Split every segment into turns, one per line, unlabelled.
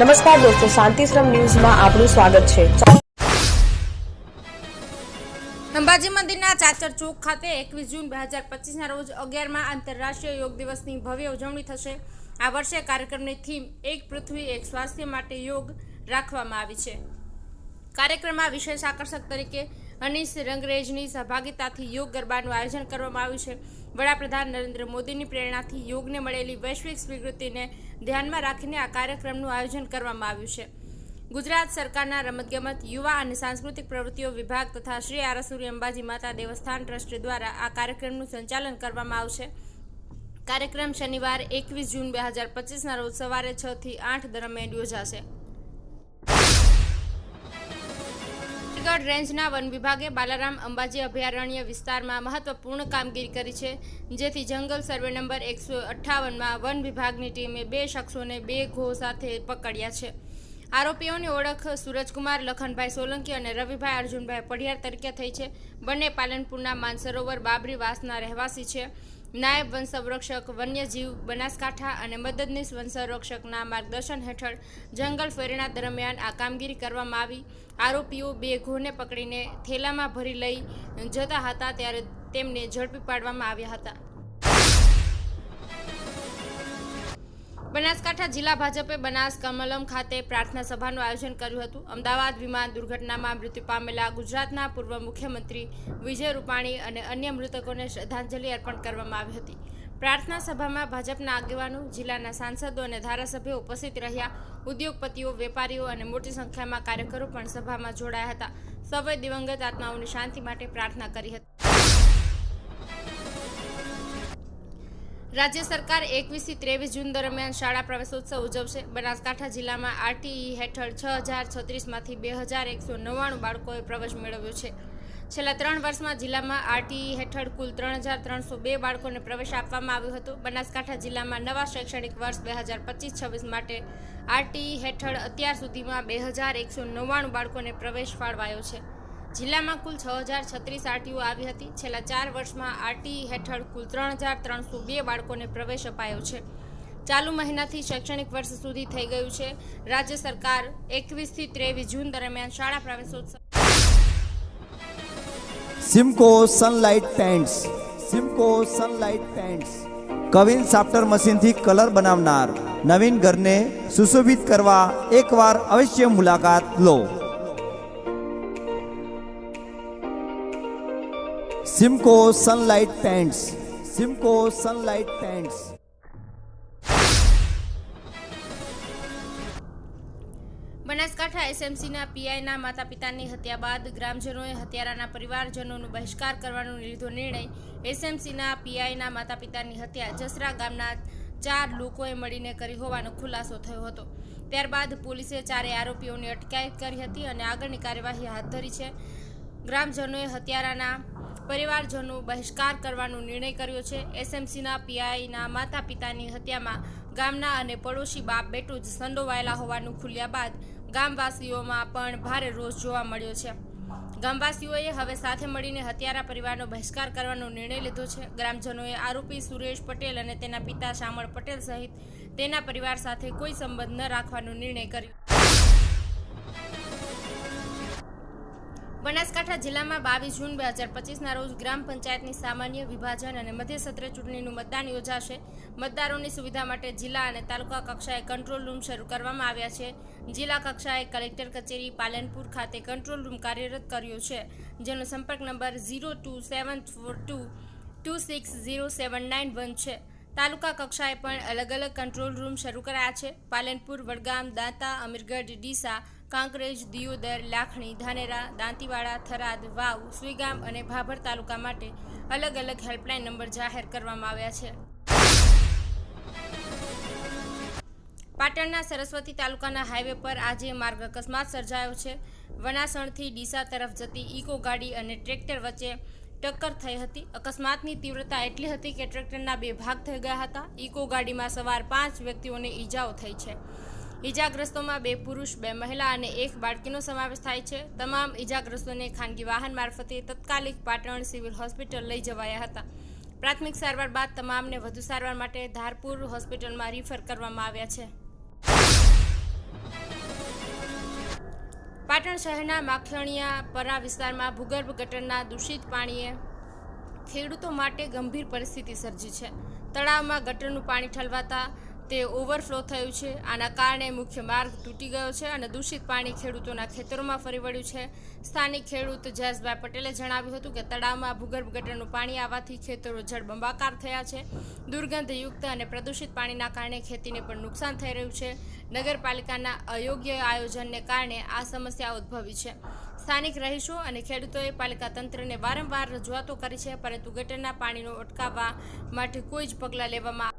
નમસ્કાર દોસ્તો, શાંતિશ્રમ ન્યૂઝમાં આપનું સ્વાગત છે.
અંબાજી મંદિરના ચાચર ચોક ખાતે એકવીસ જૂન બે હજાર પચીસના રોજ અગિયારમાં આંતરરાષ્ટ્રીય યોગ દિવસની ભવ્ય ઉજવણી થશે. આ વર્ષે કાર્યક્રમની થીમ એક પૃથ્વી, એક સ્વાસ્થ્ય માટે યોગ રાખવામાં આવી છે. કાર્યક્રમમાં વિશેષ આકર્ષક તરીકે અનીસ રંગરેજની સહભાગિતાથી યોગ ગરબાનું આયોજન કરવામાં આવ્યું છે. વડાપ્રધાન નરેન્દ્ર મોદીની પ્રેરણાથી યોગને મળેલી વૈશ્વિક સ્વીકૃતિને ધ્યાનમાં રાખીને આ કાર્યક્રમનું આયોજન કરવામાં આવ્યું છે. ગુજરાત સરકારના રમતગમત, યુવા અને સાંસ્કૃતિક પ્રવૃત્તિઓ વિભાગ તથા શ્રી આરાસુરી અંબાજી માતા દેવસ્થાન ટ્રસ્ટ દ્વારા આ કાર્યક્રમનું સંચાલન કરવામાં આવશે. કાર્યક્રમ શનિવાર એકવીસ જૂન બે હજાર પચીસના રોજ સવારે છથી આઠ દરમિયાન યોજાશે. ચંદીગઢ રેન્જના વન વિભાગે બાલારામ અંબાજી અભયારણ્ય વિસ્તારમાં મહત્વપૂર્ણ કામગીરી કરી છે, જેથી જંગલ સર્વે નંબર એકસો અઠ્ઠાવનમાં વન વિભાગની ટીમે બે શખ્સોને બે ઘો સાથે પકડ્યા છે. આરોપીઓની ઓળખ સુરજકુમાર, લખનભાઈ સોલંકી અને રવિભાઈ અર્જુનભાઈ પઢિયાર તરીકે થઈ છે. બંને પાલનપુરના માનસરોવર બાબરી વાસના રહેવાસી છે. નાયબ વન સંરક્ષક, વન્યજીવ, બનાસકાંઠા અને મદદનીશ વન સંરક્ષકના માર્ગદર્શન હેઠળ જંગલ ફેરણા દરમિયાન આ કામગીરી કરવામાં આવી. આરોપીઓ બે ઘોને પકડીને થેલામાં ભરી લઈ જતા હતા, ત્યારે તેમને ઝડપી પાડવામાં આવ્યા હતા. બનાસકાંઠા જિલ્લા ભાજપે બનાસ કમલમ ખાતે પ્રાર્થના સભાનું આયોજન કર્યું હતું. અમદાવાદ વિમાન દુર્ઘટનામાં મૃત્યુ પામેલા ગુજરાતના પૂર્વ મુખ્યમંત્રી વિજય રૂપાણી અને અન્ય મૃતકોને શ્રદ્ધાંજલિ અર્પણ કરવામાં આવી હતી. પ્રાર્થના સભામાં ભાજપના આગેવાનો, જિલ્લાના સાંસદો અને ધારાસભ્યો ઉપસ્થિત રહ્યા. ઉદ્યોગપતિઓ, વેપારીઓ અને મોટી સંખ્યામાં કાર્યકરો પણ સભામાં જોડાયા હતા. સૌએ દિવંગત આત્માઓની શાંતિ માટે પ્રાર્થના કરી હતી. રાજ્ય સરકાર એકવીસથી ત્રેવીસ જૂન દરમિયાન શાળા પ્રવેશોત્સવ ઉજવશે. બનાસકાંઠા જિલ્લામાં આરટીઈ હેઠળ છ હજાર છત્રીસમાંથી બે હજાર એકસો નવ્વાણું બાળકોએ પ્રવેશ મેળવ્યો છે. છેલ્લા ત્રણ વર્ષમાં જિલ્લામાં આરટીઈ હેઠળ કુલ ત્રણ હજાર ત્રણસો બે બાળકોને પ્રવેશ આપવામાં આવ્યો હતો. બનાસકાંઠા જિલ્લામાં નવા શૈક્ષણિક વર્ષ બે હજાર પચીસ છવ્વીસ માટે આરટીઈ હેઠળ અત્યાર સુધીમાં બે હજાર એકસો નવ્વાણું બાળકોને પ્રવેશ ફાળવાયો છે. જિલ્લામાં કુલ છ હજાર છત્રીસ આરટીઓ આવી હતી. છેલ્લા ચાર વર્ષમાં આરટીઈ હેઠળ કુલ ત્રણ હજાર ત્રણસો બે બાળકોને પ્રવેશ અપાયો છે. ચાલુ મહિનાથી શૈક્ષણિક વર્ષ સુધી થઈ ગયું છે. રાજ્ય સરકાર એકવીસથી ત્રેવીસ જૂન દરમિયાન શાળા પ્રવેશોત્સવ
Simco Sunlight paints Simco Sunlight paints queen સાફ્ટર મશીનથી કલર બનાવનાર નવીન ઘરને સુશોભિત કરવા એકવાર અવશ્ય મુલાકાત લો. Simco sunlight pants Simco sunlight pants
Banaskantha એસએમસીના પીઆઈના માતા પિતાની હત્યા બાદ ગ્રામજનોએ હત્યારાના પરિવારજનોનું બહિષ્કાર કરવાનો લીધો નિર્ણય. એસએમસીના પીઆઈના માતા પિતાની હત્યા જસરા ગામના ચાર લોકોએ મળીને કરી હોવાનો ખુલાસો થયો હતો. ત્યારબાદ પોલીસે ચારે આરોપીઓની અટકાયત કરી હતી અને આગળની કાર્યવાહી હાથ ધરી છે. ગ્રામજનોએ હત્યારાના પરિવારજનો બહિષ્કાર કરવાનો નિર્ણય કર્યો છે. એસએમસીના પીઆઈના માતા પિતાની હત્યામાં ગામના અને પડોશી બાપ બેટું જ સંડોવાયેલા હોવાનું ખુલ્યા બાદ ગામવાસીઓમાં પણ ભારે રોષ જોવા મળ્યો છે. ગામવાસીઓએ હવે સાથે મળીને હત્યારા પરિવારનો બહિષ્કાર કરવાનો નિર્ણય લીધો છે. ગ્રામજનોએ આરોપી સુરેશ પટેલ અને તેના પિતા શામળ પટેલ સહિત તેના પરિવાર સાથે કોઈ સંબંધ ન રાખવાનો નિર્ણય કર્યો. બનાસકાંઠા જિલ્લામાં બાવીસ જૂન બે હજાર પચીસના રોજ ગ્રામ પંચાયતની સામાન્ય વિભાજન અને મધ્ય સત્ર ચૂંટણીનું મતદાન યોજાશે. મતદારોની સુવિધા માટે જિલ્લા અને તાલુકા કક્ષાએ કંટ્રોલ રૂમ શરૂ કરવામાં આવ્યા છે. જિલ્લા કક્ષાએ કલેક્ટર કચેરી પાલનપુર ખાતે કંટ્રોલ રૂમ કાર્યરત કર્યો છે. જેનો સંપર્ક number zero two seven four two two six zero seven nine one છે. તાલુકા કક્ષાએ પણ અલગ અલગ કંટ્રોલ રૂમ શરૂ કરાયા છે. પાલનપુર, વડગામ, દાંતા, અમીરગઢ, ડીસા કાંકરેજ, દિયોદર, લાખણી, ધાનેરા, દાંતીવાડા, થરાદ, વાવ, સુઈગામ અને ભાભર તાલુકા માટે અલગ અલગ હેલ્પલાઇન નંબર જાહેર કરવામાં આવ્યા છે. પાટણના સરસ્વતી તાલુકાના હાઈવે પર આજે માર્ગ અકસ્માત સર્જાયો છે. વનાસણથી ડીસા તરફ જતી ઇકો ગાડી અને ટ્રેક્ટર વચ્ચે ટક્કર થઈ હતી. અકસ્માતની તીવ્રતા એટલી હતી કે ટ્રેક્ટરના બે ભાગ થઈ ગયા હતા. ઇકો ગાડીમાં સવાર પાંચ વ્યક્તિઓને ઈજાઓ થઈ છે. ઈજાગ્રસ્તોમાં બે પુરુષ, બે મહિલા અને એક બાળકીનો સમાવેશ થાય છે. તમામ ઈજાગ્રસ્તોને ખાનગી વાહન મારફતે તત્કાલિક પાટણ સિવિલ હોસ્પિટલ લઈ જવાયા હતા. પ્રાથમિક સારવાર બાદ તમામને વધુ સારવાર માટે ધારપુર હોસ્પિટલમાં રિફર કરવામાં આવ્યા છે. પાટણ શહેરના માખણીયા પરા વિસ્તારમાં ભૂગર્ભ ગટરના દૂષિત પાણીએ ખેડૂતો માટે ગંભીર પરિસ્થિતિ સર્જી છે. તળાવમાં ગટરનું પાણી ઠલવાતા તે ઓવરફ્લો થયું છે. આના કારણે મુખ્ય માર્ગ તૂટી ગયો છે અને દૂષિત પાણી ખેડૂતોના ખેતરોમાં ફરી વળ્યું છે. સ્થાનિક ખેડૂત જયેશભાઈ પટેલે જણાવ્યું હતું કે તળાવમાં ભૂગર્ભ ગટરનું પાણી આવવાથી ખેતરો જળબંબાકાર થયા છે. દુર્ગંધયુક્ત અને પ્રદૂષિત પાણીના કારણે ખેતીને પણ નુકસાન થઈ રહ્યું છે. નગરપાલિકાના અયોગ્ય આયોજનને કારણે આ સમસ્યા ઉદ્ભવી છે. સ્થાનિક રહીશો અને ખેડૂતોએ પાલિકા તંત્રને વારંવાર રજૂઆતો કરી છે, પરંતુ ગટરના પાણીનો અટકાવવા માટે કોઈ જ પગલાં લેવામાં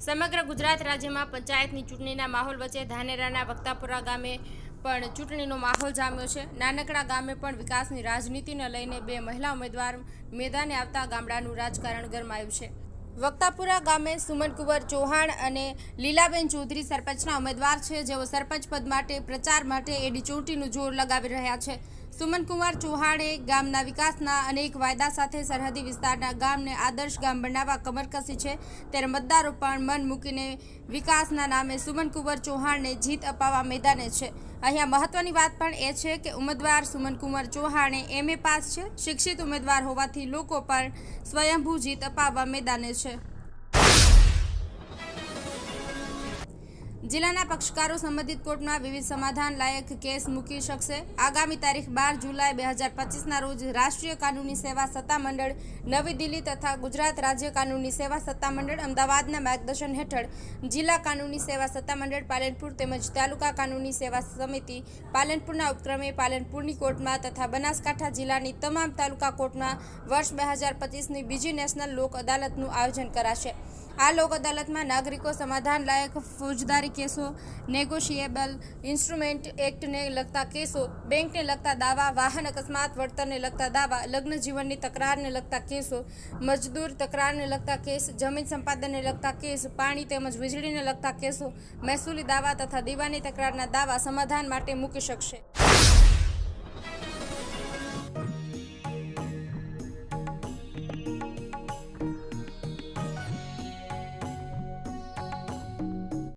સમગ્ર ગુજરાત રાજ્યમાં પંચાયતની ચૂંટણીના માહોલ વચ્ચે ધાનેરાના વક્તાપુરા ગામે પણ ચૂંટણીનો માહોલ જામ્યો છે. નાનકડા ગામે પણ વિકાસની રાજનીતિને લઈને બે મહિલા ઉમેદવાર મેદાને આવતા ગામડાનું રાજકારણ ગરમાયું છે. વક્તાપુરા ગામે સુમનકુંવર ચૌહાણ અને લીલાબેન ચૌધરી સરપંચના ઉમેદવાર છે. જેઓ સરપંચ પદ માટે, પ્રચાર માટે એડી ચોટીનું જોર લગાવી રહ્યા છે. સુમનકુમાર ચૌહાણે ગામના વિકાસના અનેક વાયદા સાથે સરહદી વિસ્તારના ગામને આદર્શ ગામ બનાવવા કમર કસી છે. ત્યારે મતદારો પણ મન મૂકીને વિકાસના નામે સુમનકુંવર ચૌહાણને જીત અપાવવા મેદાને છે. અહીંયા મહત્વની વાત પણ એ છે કે ઉમેદવાર સુમનકુમાર ચૌહાણે એમએ પાસ છે. શિક્ષિત ઉમેદવાર હોવાથી લોકો પણ સ્વયંભૂ જીત અપાવવા મેદાને છે. જિલ્લાના પક્ષકારો સંબંધિત કોર્ટમાં વિવિધ સમાધાન લાયક કેસ મૂકી શકશે. આગામી તારીખ બાર જુલાઈ બે હજાર પચીસના રોજ રાષ્ટ્રીય કાનૂની સેવા સત્તામંડળ નવી દિલ્હી તથા ગુજરાત રાજ્ય કાનૂની સેવા સત્તામંડળ અમદાવાદના માર્ગદર્શન હેઠળ જિલ્લા કાનૂની સેવા સત્તામંડળ પાલનપુર તેમજ તાલુકા કાનૂની સેવા સમિતિ પાલનપુરના ઉપક્રમે પાલનપુરની કોર્ટમાં તથા બનાસકાંઠા જિલ્લાની તમામ તાલુકા કોર્ટમાં વર્ષ બે હજાર પચીસની બીજી નેશનલ લોક અદાલતનું આયોજન કરાશે. આ લોક અદાલતમાં નાગરિકો સમાધાન લાયક ફોજદારી કેસો, નેગોશિયેબલ ઇન્સ્ટ્રુમેન્ટ એક્ટને લગતા કેસો, બેંકને લગતા દાવા, વાહન અકસ્માત, વળતરને લગતા દાવા, લગ્ન જીવનની તકરારને લગતા કેસો, મજદૂર તકરારને લગતા કેસ, જમીન સંપાદનને લગતા કેસ, પાણી તેમજ વીજળીને લગતા કેસો, મહેસૂલી દાવા તથા દીવાની તકરારના દાવા સમાધાન માટે મૂકી શકશે.